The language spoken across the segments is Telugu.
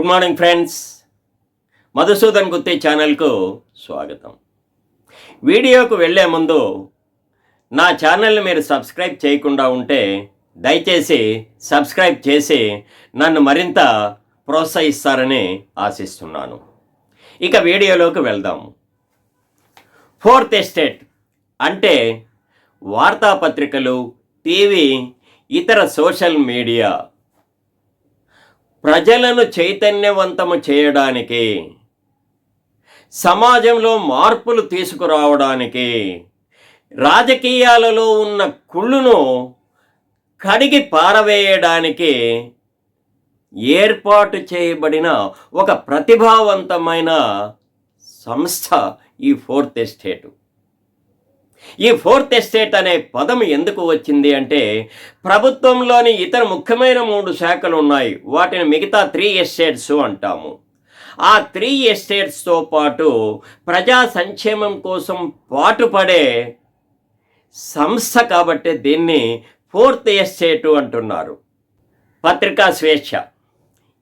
Good morning friends. Madhusudan Gutti ఛానల్కు స్వాగతం. వీడియోకు వెళ్ళే ముందు నా ఛానల్ని మీరు సబ్స్క్రైబ్ చేయకుండా ఉంటే దయచేసి సబ్స్క్రైబ్ చేసి నన్ను మరింత ప్రోత్సహిస్తారని ఆశిస్తున్నాను. ఇక వీడియోలోకి వెళ్దాం. ఫోర్త్ ఎస్టేట్ అంటే వార్తాపత్రికలు టీవీ ఇతర సోషల్ మీడియా. ప్రజలను చైతన్యవంతము చేయడానికి సమాజంలో మార్పులు తీసుకురావడానికి రాజకీయాలలో ఉన్న కుళ్ళును కడిగి పారవేయడానికి ఏర్పాటు చేయబడిన ఒక ప్రతిభావంతమైన సంస్థ ఈ ఫోర్త్ ఎస్టేట్. ఈ ఫోర్త్ ఎస్టేట్ అనే పదం ఎందుకు వచ్చింది అంటే ప్రభుత్వంలోని ఇతర ముఖ్యమైన మూడు శాఖలు ఉన్నాయి. వాటిని మిగతా త్రీ ఎస్టేట్స్ అంటాము. ఆ త్రీ ఎస్టేట్స్తో పాటు ప్రజా సంక్షేమం కోసం పాటుపడే సంస్థ కాబట్టి దీన్ని ఫోర్త్ ఎస్టేటు అంటున్నారు. పత్రికా స్వేచ్ఛ.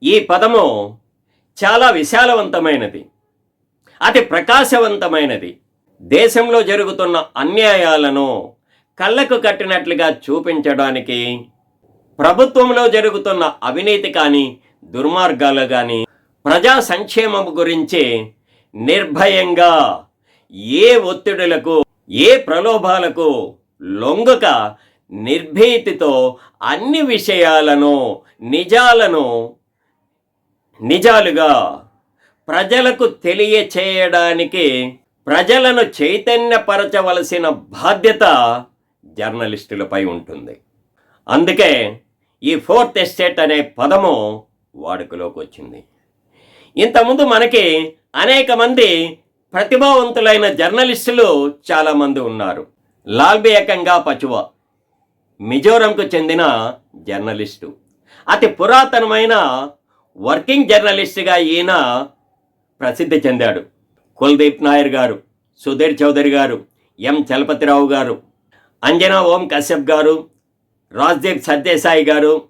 ఈ పదము చాలా విశాలవంతమైనది. అతి ప్రకాశవంతమైనది. దేశంలో జరుగుతున్న అన్యాయాలను కళ్ళకు కట్టినట్లుగా చూపించడానికి ప్రభుత్వంలో జరుగుతున్న అవినీతి కానీ దుర్మార్గాలు కానీ ప్రజా సంక్షేమం గురించి నిర్భయంగా ఏ ఒత్తిడులకు ఏ ప్రలోభాలకు లొంగక నిర్భీతితో అన్ని విషయాలను నిజాలను నిజాలుగా ప్రజలకు తెలియచేయడానికి ప్రజలను చైతన్యపరచవలసిన బాధ్యత జర్నలిస్టులపై ఉంటుంది. అందుకే ఈ ఫోర్త్ ఎస్టేట్ అనే పదము వాడుకలోకి వచ్చింది. ఇంతకుముందు మనకి అనేక మంది ప్రతిభావంతులైన జర్నలిస్టులు చాలామంది ఉన్నారు. లాల్బీ ఏకంగా పచువా మిజోరంకు చెందిన జర్నలిస్టు అతి పురాతనమైన వర్కింగ్ జర్నలిస్టుగా ఈయన ప్రసిద్ధి చెందాడు. కుల్దీప్ నాయర్ గారు సుధీర్ చౌదరి గారు ఎం చలపతిరావు గారు అంజనా ఓం కశ్యప్ గారు రాజ్దీప్ సత్యసాయి గారు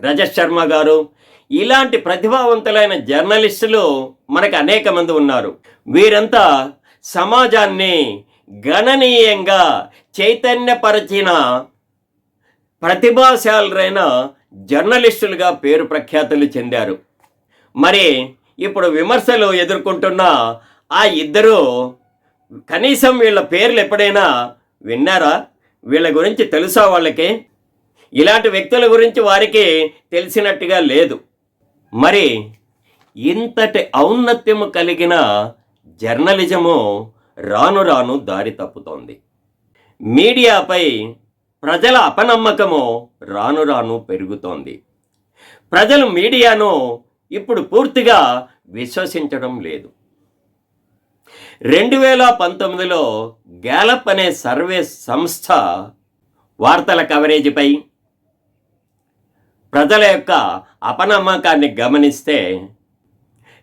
రజత్ శర్మ గారు. ఇలాంటి ప్రతిభావంతులైన జర్నలిస్టులు మనకు అనేక మంది ఉన్నారు. వీరంతా సమాజాన్ని గణనీయంగా చైతన్యపరచిన ప్రతిభాశాలురైన జర్నలిస్టులుగా పేరు ప్రఖ్యాతులు చెందారు. మరి ఇప్పుడు విమర్శలు ఎదుర్కొంటున్న ఆ ఇద్దరు కనీసం వీళ్ళ పేర్లు ఎప్పుడైనా విన్నారా? వీళ్ళ గురించి తెలుసా వాళ్ళకి? ఇలాంటి వ్యక్తుల గురించి వారికి తెలిసినట్టుగా లేదు. మరి ఇంతటి ఔన్నత్యము కలిగిన జర్నలిజము రాను రాను దారి తప్పుతోంది. మీడియాపై ప్రజల అపనమ్మకము రాను రాను పెరుగుతోంది. ప్రజలు మీడియాను ఇప్పుడు పూర్తిగా విశ్వసించడం లేదు. రెండు వేల పంతొమ్మిదిలో గ్యాలప్ అనే సర్వే సంస్థ వార్తల కవరేజీపై ప్రజల యొక్క అపనమ్మకాన్ని గమనిస్తే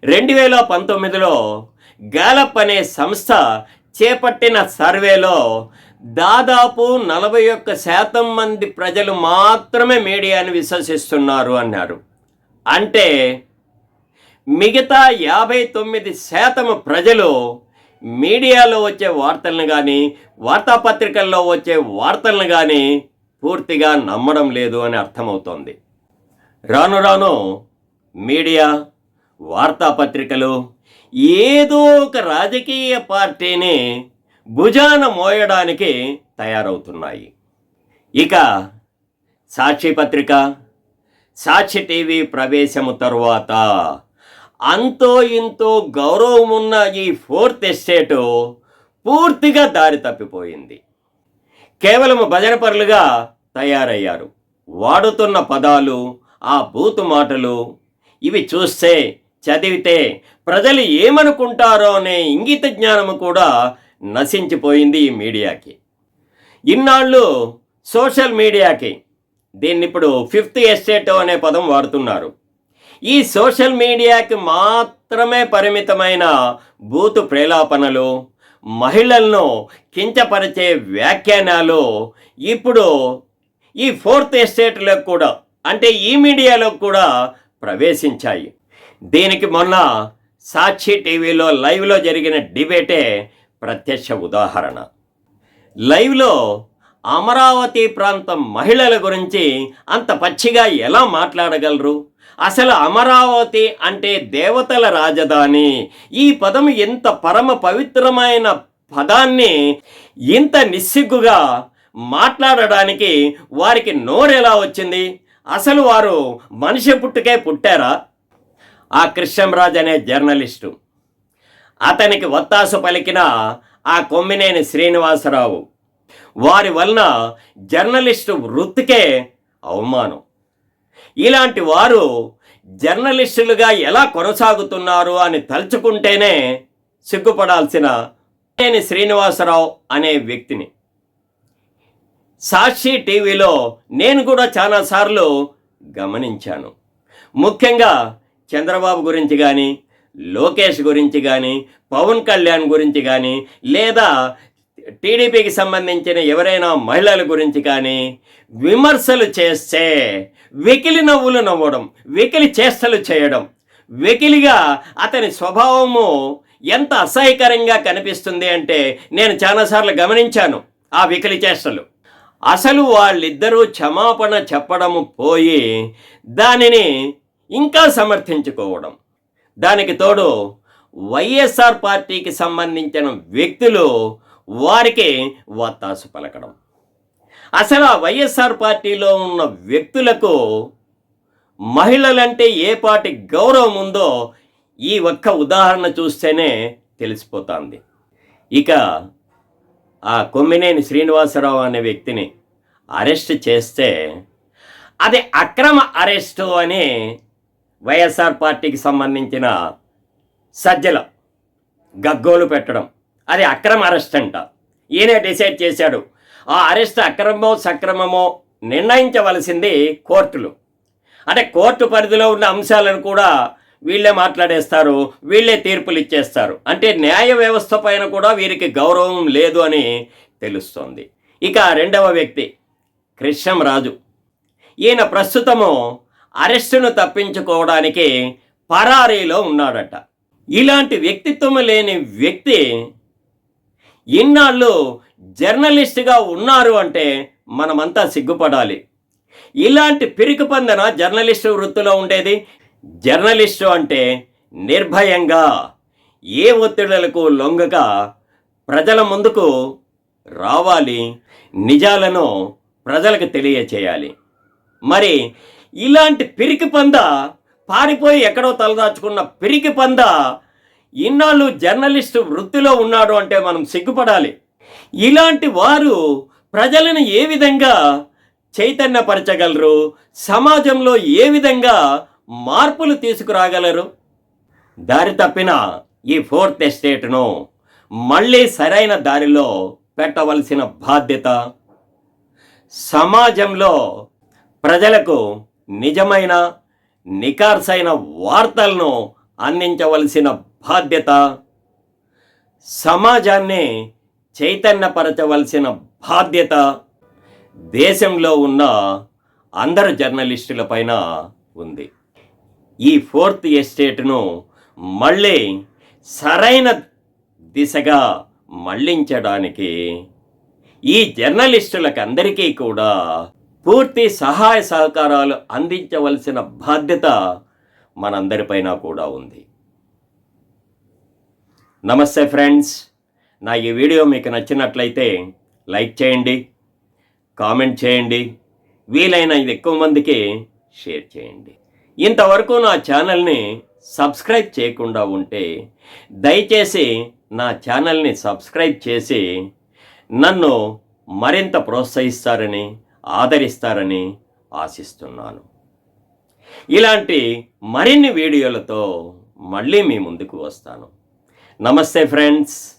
రెండు వేల పంతొమ్మిదిలో గ్యాలప్ అనే సంస్థ చేపట్టిన సర్వేలో దాదాపు నలభై ఒక్క శాతం మంది ప్రజలు మాత్రమే మీడియాను విశ్వసిస్తున్నారు అన్నారు. అంటే మిగతా యాభై తొమ్మిది శాతం ప్రజలు మీడియాలో వచ్చే వార్తలను కానీ వార్తాపత్రికల్లో వచ్చే వార్తలను కానీ పూర్తిగా నమ్మడం లేదు అని అర్థమవుతోంది. రాను రాను మీడియా వార్తాపత్రికలు ఏదో ఒక రాజకీయ పార్టీని భుజాన మోయడానికి తయారవుతున్నాయి. ఇక సాక్షి పత్రిక సాక్షి టీవీ ప్రవేశము తరువాత అంతో ఇంతో గౌరవమున్న ఈ ఫోర్త్ ఎస్టేట్ పూర్తిగా దారి తప్పిపోయింది. కేవలం భజనపరులుగా తయారయ్యారు. వాడుతున్న పదాలు ఆ బూతు మాటలు ఇవి చూస్తే చదివితే ప్రజలు ఏమనుకుంటారో అనే ఇంగిత జ్ఞానము కూడా నశించిపోయింది ఈ మీడియాకి. ఇన్నాళ్ళు సోషల్ మీడియాకి దీన్ని ఇప్పుడు ఫిఫ్త్ ఎస్టేట్ అనే పదం వాడుతున్నారు. ఈ సోషల్ మీడియాకి మాత్రమే పరిమితమైన బూతు ప్రేలాపనలు మహిళలను కించపరిచే వ్యాఖ్యానాలు ఇప్పుడు ఈ ఫోర్త్ ఎస్టేట్లో కూడా అంటే ఈ మీడియాలో కూడా ప్రవేశించాయి. దీనికి మొన్న సాక్షి టీవీలో లైవ్లో జరిగిన డిబేటే ప్రత్యక్ష ఉదాహరణ. లైవ్లో అమరావతి ప్రాంతం మహిళల గురించి అంత పచ్చిగా ఎలా మాట్లాడగలరు? అసలు అమరావతి అంటే దేవతల రాజధాని. ఈ పదం ఎంత పరమ పవిత్రమైన పదాన్ని ఇంత నిస్సిగ్గుగా మాట్లాడడానికి వారికి నోరెలా వచ్చింది? అసలు వారు మనిషి పుట్టుకే పుట్టారా? ఆ కృష్ణంరాజ్ అనే జర్నలిస్టు. అతనికి వత్తాసు పలికిన ఆ కొమ్మినేని శ్రీనివాసరావు. వారి వలన జర్నలిస్టు వృత్తికే అవమానం. ఇలాంటి వారు జర్నలిస్టులుగా ఎలా కొనసాగుతున్నారు అని తలుచుకుంటేనే సిగ్గుపడాల్సిన నేను శ్రీనివాసరావు అనే వ్యక్తిని. సాక్షి టీవీలో నేను కూడా చాలాసార్లు గమనించాను. ముఖ్యంగా చంద్రబాబు గురించి కానీ లోకేష్ గురించి కానీ పవన్ కళ్యాణ్ గురించి కానీ లేదా టీడీపీకి సంబంధించిన ఎవరైనా మహిళల గురించి కానీ విమర్శలు చేస్తే వెకిలి నవ్వులు నవ్వడం వెకిలి చేష్టలు చేయడం వెకిలిగా అతని స్వభావము ఎంత అసహ్యకరంగా కనిపిస్తుంది అంటే నేను చాలాసార్లు గమనించాను ఆ వికలి చేష్టలు. అసలు వాళ్ళిద్దరూ క్షమాపణ చెప్పడము పోయి దానిని ఇంకా సమర్థించుకోవడం. దానికి తోడు వైఎస్ఆర్ పార్టీకి సంబంధించిన వ్యక్తులు వారికి వత్తాసు పలకడం. అసలు ఆ వైఎస్ఆర్ పార్టీలో ఉన్న వ్యక్తులకు మహిళలంటే ఏ పాటి గౌరవం ఉందో ఈ ఒక్క ఉదాహరణ చూస్తేనే తెలిసిపోతుంది. ఇక ఆ కొమ్మినేని శ్రీనివాసరావు అనే వ్యక్తిని అరెస్ట్ చేస్తే అది అక్రమ అరెస్టు అని వైఎస్ఆర్ పార్టీకి సంబంధించిన సజ్జల గగ్గోలు పెట్టడం. అది అక్రమ అరెస్ట్ అంట. ఈయనే డిసైడ్ చేశాడు. ఆ అరెస్ట్ అక్రమమో సక్రమమో నిర్ణయించవలసింది కోర్టులు. అంటే కోర్టు పరిధిలో ఉన్న అంశాలను కూడా వీళ్ళే మాట్లాడేస్తారు వీళ్ళే తీర్పులు ఇచ్చేస్తారు. అంటే న్యాయ వ్యవస్థ పైన కూడా వీరికి గౌరవం లేదు అని తెలుస్తోంది. ఇక రెండవ వ్యక్తి కృష్ణం రాజు. ఈయన ప్రస్తుతము అరెస్టును తప్పించుకోవడానికి పరారీలో ఉన్నాడట. ఇలాంటి వ్యక్తిత్వం లేని వ్యక్తి ఇన్నాళ్ళు జర్నలిస్ట్గా ఉన్నారు అంటే మనమంతా సిగ్గుపడాలి. ఇలాంటి పిరికి పందన జర్నలిస్టు వృత్తిలో ఉండేది? జర్నలిస్టు అంటే నిర్భయంగా ఏ ఒత్తిడులకు లొంగక ప్రజల ముందుకు రావాలి నిజాలను ప్రజలకు తెలియచేయాలి. మరి ఇలాంటి పిరికి పంద పారిపోయి ఎక్కడో తలదాచుకున్న పిరికి పంద ఇన్నాళ్ళు జర్నలిస్టు వృత్తిలో ఉన్నాడు అంటే మనం సిగ్గుపడాలి. ఇలాంటి వారు ప్రజలను ఏ విధంగా చైతన్యపరచగలరు? సమాజంలో ఏ విధంగా మార్పులు తీసుకురాగలరు? దారి తప్పిన ఈ ఫోర్త్ ఎస్టేట్ను మళ్ళీ సరైన దారిలో పెట్టవలసిన బాధ్యత సమాజంలో ప్రజలకు నిజమైన నికార్సైన వార్తలను అందించవలసిన బాధ్యత. సమాజాన్ని చైతన్యపరచవలసిన బాధ్యత దేశంలో ఉన్న అందరు జర్నలిస్టుల పైన ఉంది. ఈ ఫోర్త్ ఎస్టేట్ను మళ్ళీ సరైన దిశగా మళ్ళించడానికి ఈ జర్నలిస్టులకు అందరికీ కూడా పూర్తి సహాయ సహకారాలు అందించవలసిన బాధ్యత మనందరిపైన కూడా ఉంది. నమస్తే ఫ్రెండ్స్. నా ఈ వీడియో మీకు నచ్చినట్లయితే లైక్ చేయండి కామెంట్ చేయండి వీలైన ఇది ఎక్కువ మందికి షేర్ చేయండి. ఇంతవరకు నా ఛానల్ని సబ్స్క్రైబ్ చేయకుండా ఉంటే దయచేసి నా ఛానల్ని సబ్స్క్రైబ్ చేసి నన్ను మరింత ప్రోత్సహిస్తారని ఆదరిస్తారని ఆశిస్తున్నాను. ఇలాంటి మరిన్ని వీడియోలతో మళ్ళీ మీ ముందుకు వస్తాను. నమస్తే ఫ్రెండ్స్.